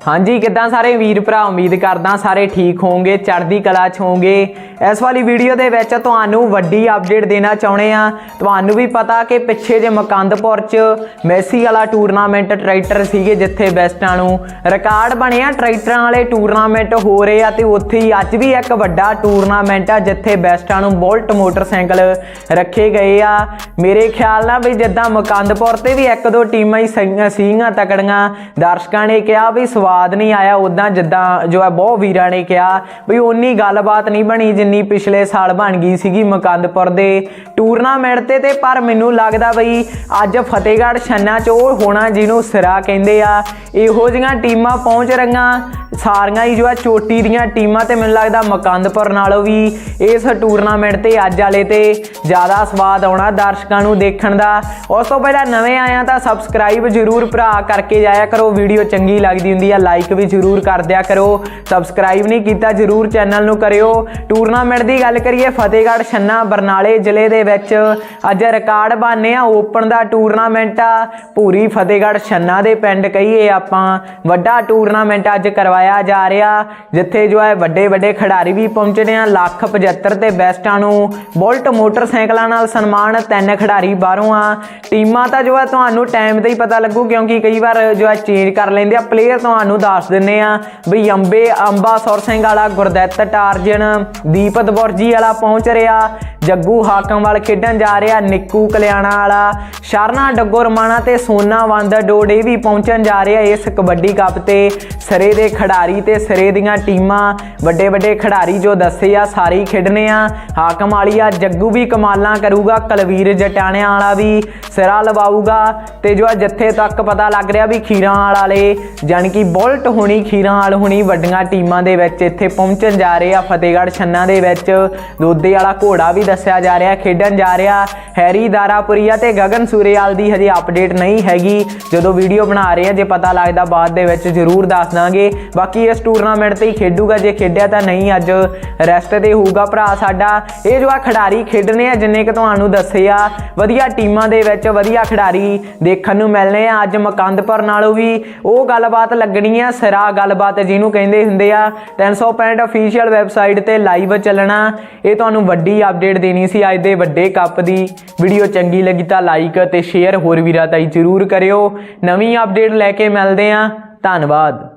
ਹਾਂਜੀ, ਕਿੱਦਾਂ ਸਾਰੇ ਵੀਰ ਭਰਾ? ਉਮੀਦ ਕਰਦਾ ਸਾਰੇ ਠੀਕ ਹੋਵੋਗੇ, ਚੜ੍ਹਦੀ ਕਲਾ 'ਚ ਹੋਵੋਗੇ। ਇਸ ਵਾਲੀ ਵੀਡੀਓ ਦੇ ਵਿੱਚ ਤੁਹਾਨੂੰ ਵੱਡੀ ਅਪਡੇਟ ਦੇਣਾ ਚਾਹੁੰਦੇ ਆ ਤੁਹਾਨੂੰ ਵੀ ਪਤਾ ਕਿ ਪਿੱਛੇ ਜੇ ਮਕੰਦਪੁਰ 'ਚ ਮੈਸੀ ਵਾਲਾ ਟੂਰਨਾਮੈਂਟ ਟਰੈਕਟਰ ਸੀਗੇ ਜਿੱਥੇ ਬੈਸਟਾਂ ਨੂੰ ਰਿਕਾਰਡ ਬਣਿਆ। ਟਰੈਕਟਰਾਂ ਵਾਲੇ ਟੂਰਨਾਮੈਂਟ ਹੋ ਰਹੇ ਆ ਤੇ ਉੱਥੇ ਹੀ ਅੱਜ ਵੀ ਇੱਕ ਵੱਡਾ ਟੂਰਨਾਮੈਂਟ ਆ ਜਿੱਥੇ ਬੈਸਟਾਂ ਨੂੰ ਬੋਲਟ ਮੋਟਰਸਾਈਕਲ ਰੱਖੇ ਗਏ ਆ। ਮੇਰੇ ਖਿਆਲ ਨਾਲ ਵੀ ਜਿੱਦਾਂ ਮਕੰਦਪੁਰ ਤੇ ਵੀ ਇੱਕ ਦੋ ਟੀਮਾਂ ਹੀ ਸਹੀਆਂ ਸੀਗੀਆਂ ਤਕੜੀਆਂ। ਦਰਸ਼ਕਾਂ ਨੇ ਕਿਹਾ ਵੀ ਸਵਾ ਸਵਾਦ ਨਹੀਂ ਆਇਆ ਉਦਾਂ ਜਿੱਦਾਂ ਜੋ ਹੈ ਬਹੁਤ ਵੀਰਾਂ ਨੇ ਕਿਹਾ ਵੀ ਉਨੀ ਗੱਲਬਾਤ ਨਹੀਂ ਬਣੀ ਜਿੰਨੀ ਪਿਛਲੇ ਸਾਲ ਬਣ ਗਈ ਸੀਗੀ ਮਕੰਦਪੁਰ ਦੇ ਟੂਰਨਾਮੈਂਟ ਤੇ ਤੇ ਪਰ ਮੈਨੂੰ ਲੱਗਦਾ ਬਈ ਅੱਜ ਫਤਿਹਗੜ੍ਹ ਛੰਨਾ ਚ ਉਹ ਹੋਣਾ ਜਿਹਨੂੰ ਸਿਰਾ ਕਹਿੰਦੇ ਆ, ਇਹੋ ਜਿਹੀਆਂ ਟੀਮਾਂ ਪਹੁੰਚ ਰਹੀਆਂ। ਸਾਰੀਆਂ ਹੀ ਜੋ ਹੈ ਚੋਟੀ ਦੀਆਂ ਟੀਮਾਂ ਤੇ ਮੈਨੂੰ ਲੱਗਦਾ ਮਕੰਦਪੁਰ ਨਾਲੋਂ ਵੀ ਇਸ ਟੂਰਨਾਮੈਂਟ ਤੇ ਅੱਜ ਵਾਲੇ ਤੇ ਜ਼ਿਆਦਾ ਸਵਾਦ ਆਉਣਾ ਦਰਸ਼ਕਾਂ ਨੂੰ ਦੇਖਣ ਦਾ। ਉਸ ਤੋਂ ਪਹਿਲਾਂ ਨਵੇਂ ਆਇਆ ਤਾਂ ਸਬਸਕ੍ਰਾਈਬ ਜਰੂਰ ਭਰਾ ਕਰਕੇ ਜਾਇਆ ਕਰੋ। ਵੀਡੀਓ ਚੰਗੀ ਲੱਗਦੀ ਹੁੰਦੀ ਆ ਲਾਈਕ ਵੀ ਜਰੂਰ ਕਰ ਦਿਆ ਕਰੋ। ਸਬਸਕ੍ਰਾਈਬ ਨਹੀਂ ਕੀਤਾ ਜਰੂਰ ਚੈਨਲ ਨੂੰ ਕਰਿਓ। ਟੂਰਨਾਮੈਂਟ ਦੀ ਗੱਲ ਕਰੀਏ, ਫਤਿਹਗੜ੍ਹ, ਛੰਨਾ, ਬਰਨਾਲੇ ਜ਼ਿਲ੍ਹੇ ਦੇ ਵਿੱਚ ਅੱਜ ਰਿਕਾਰਡ ਬਾਨੇ ਆ ਓਪਨ ਦਾ ਟੂਰਨਾਮੈਂਟ ਆ। ਪੂਰੀ ਫਤਿਹਗੜ੍ਹ, ਛੰਨਾ ਦੇ ਪਿੰਡ ਕਹੀਏ ਆਪਾਂ। ਵੱਡਾ ਟੂਰਨਾਮੈਂਟ ਅੱਜ ਕਰਵਾਇਆ ਜਾ ਰਿਹਾ। ਜਿੱਥੇ ਜੋ ਹੈ ਵੱਡੇ ਵੱਡੇ ਖਿਡਾਰੀ ਵੀ ਪਹੁੰਚਣੇ ਆ। ਲੱਖ 75 ਤੇ ਬੈਸਟਾਂ ਨੂੰ ਬੁਲਟ ਮੋਟਰਸਾਈਕਲਾਂ ਨਾਲ ਸਨਮਾਨ ਤਿੰਨ ਖਿਡਾਰੀ ਬਾਹਰੋਂ ਆ। ਟੀਮਾਂ ਤਾਂ ਜੋ ਹੈ ਤੁਹਾਨੂੰ ਟਾਈਮ ਤੇ ਹੀ ਪਤਾ ਲੱਗੂ, ਕਿਉਂਕਿ ਕਈ ਵਾਰ ਜੋ ਹੈ ਚੇਂਜ ਕਰ ਲੈਂਦੇ ਆ। ਪਲੇਅਰ ਤੁਹਾਨੂੰ ਦੱਸ ਦਿੰਨੇ ਆ ਵੀ ਅੰਬੇ ਅੰਬਾ ਸੁਰ ਸਿੰਘ ਵਾਲਾ, ਗੁਰਦਿੱਤ, ਟਾਰਜਨ, ਦੀਪਤ ਬੁਰਜੀ ਵਾਲਾ ਪਹੁੰਚ ਰਿਹਾ। ਜੱਗੂ ਹਾਕਮਵਾਲ ਖੇਡਣ ਜਾ ਰਿਹਾ ਨਿੱਕੂ ਕਲਿਆਣਾ ਵਾਲਾ। ਸ਼ਰਨਾ ਡੱਗੋ ਰਮਾਣਾ ਤੇ ਸੋਨਾ ਵੰਦ ਡੋਡੇ ਵੀ ਪਹੁੰਚਣ ਜਾ ਰਿਹਾ ਇਸ ਕਬੱਡੀ ਕੱਪ ਤੇ। ਸਰੇ ਦੇ ਖਿਡਾਰੀ ਤੇ ਸਰੇ ਦੀਆਂ ਟੀਮਾਂ। ਵੱਡੇ ਵੱਡੇ ਖਿਡਾਰੀ ਜੋ ਦੱਸੇ ਆ, ਸਾਰੇ ਹੀ ਖੇਡਣੇ ਆ। ਹਾਕਮ ਵਾਲੀਆ ਜੱਗੂ ਵੀ ਕਮਾਲਾਂ ਕਰੂਗਾ, ਕਲਵੀਰ ਜਟਾਣਿਆਂ ਵਾਲਾ ਵੀ ਸਿਰਾ ਲਵਾਊਗਾ। ਤੇ ਜੋ ਆ ਜਿੱਥੇ ਤੱਕ ਪਤਾ ਲੱਗ ਰਿਹਾ ਵੀ ਖੀਰਾਂ ਵਾਲੇ ਜਾਣੀ ਕਿ ਬੁਲਟ ਹੋਣੀ, ਖੀਰਾਂ ਵਾਲ ਹੋਣੀ ਵੱਡੀਆਂ ਟੀਮਾਂ ਦੇ ਵਿੱਚ ਇੱਥੇ ਪਹੁੰਚਣ ਜਾ ਰਹੇ ਆ। ਫਤਿਹਗੜ੍ਹ ਛੰਨਾ ਦੇ ਵਿੱਚ ਦੋਦੇ ਵਾਲਾ ਘੋੜਾ ਵੀ ਦੱਸਿਆ ਜਾ ਰਿਹਾ ਖੇਡਣ ਜਾ ਰਿਹਾ। ਹੈਰੀ ਦਾਰਾਪੁਰੀਆ ਤੇ ਗਗਨ ਸੂਰੇਵਾਲ ਦੀ ਹਜੇ ਅਪਡੇਟ ਨਹੀਂ ਹੈਗੀ। ਜਦੋਂ ਵੀਡੀਓ ਬਣਾ ਰਹੇ ਆ, ਜੇ ਪਤਾ ਲੱਗਦਾ ਬਾਅਦ ਦੇ ਵਿੱਚ ਜ਼ਰੂਰ ਦੱਸ ਦਾਂਗੇ। ਬਾਕੀ ਇਸ ਟੂਰਨਾਮੈਂਟ ਤੇ ਹੀ ਖੇਡੂਗਾ, ਜੇ ਖੇਡਿਆ ਤਾਂ ਨਹੀਂ ਅੱਜ। ਰੈਸਟ ਤੇ ਹੋਊਗਾ ਭਰਾ ਸਾਡਾ। ਇਹ ਜੋ ਆ ਖਿਡਾਰੀ ਖੇਡਣੇ ਆ, ਜਿੰਨੇ ਕਿ ਤੁਹਾਨੂੰ ਦੱਸੇ ਆ, ਵਧੀਆ ਟੀਮਾਂ ਦੇ ਵਿੱਚ ਵਧੀਆ ਖਿਡਾਰੀ ਦੇਖਣ ਨੂੰ ਮਿਲਨੇ ਆ। ਅੱਜ ਮਕੰਦਪੁਰ ਨਾਲੋਂ ਵੀ ਉਹ ਗੱਲਬਾਤ ਲੱਗਣੀ ਆ, ਸਿਰਾ ਗੱਲਬਾਤ ਜਿਹਨੂੰ ਕਹਿੰਦੇ ਹੁੰਦੇ ਆ। 365 ਅਫੀਸ਼ੀਅਲ ਵੈਬਸਾਈਟ ਤੇ ਲਾਈਵ ਚੱਲਣਾ। ਇਹ ਤੁਹਾਨੂੰ ਵੱਡੀ ਅਪਡੇਟ ਦੇਣੀ ਸੀ ਅੱਜ ਦੇ ਵੱਡੇ ਕੱਪ ਦੀ। ਵੀਡੀਓ ਚੰਗੀ ਲੱਗੀ ਤਾਂ ਲਾਈਕ ਅਤੇ ਸ਼ੇਅਰ ਹੋਰ ਵੀਰਾਂ ਤਾਈ ਜਰੂਰ ਕਰਿਓ। ਨਵੀਂ ਅਪਡੇਟ ਲੈ ਕੇ ਮਿਲਦੇ ਆ ਧੰਨਵਾਦ।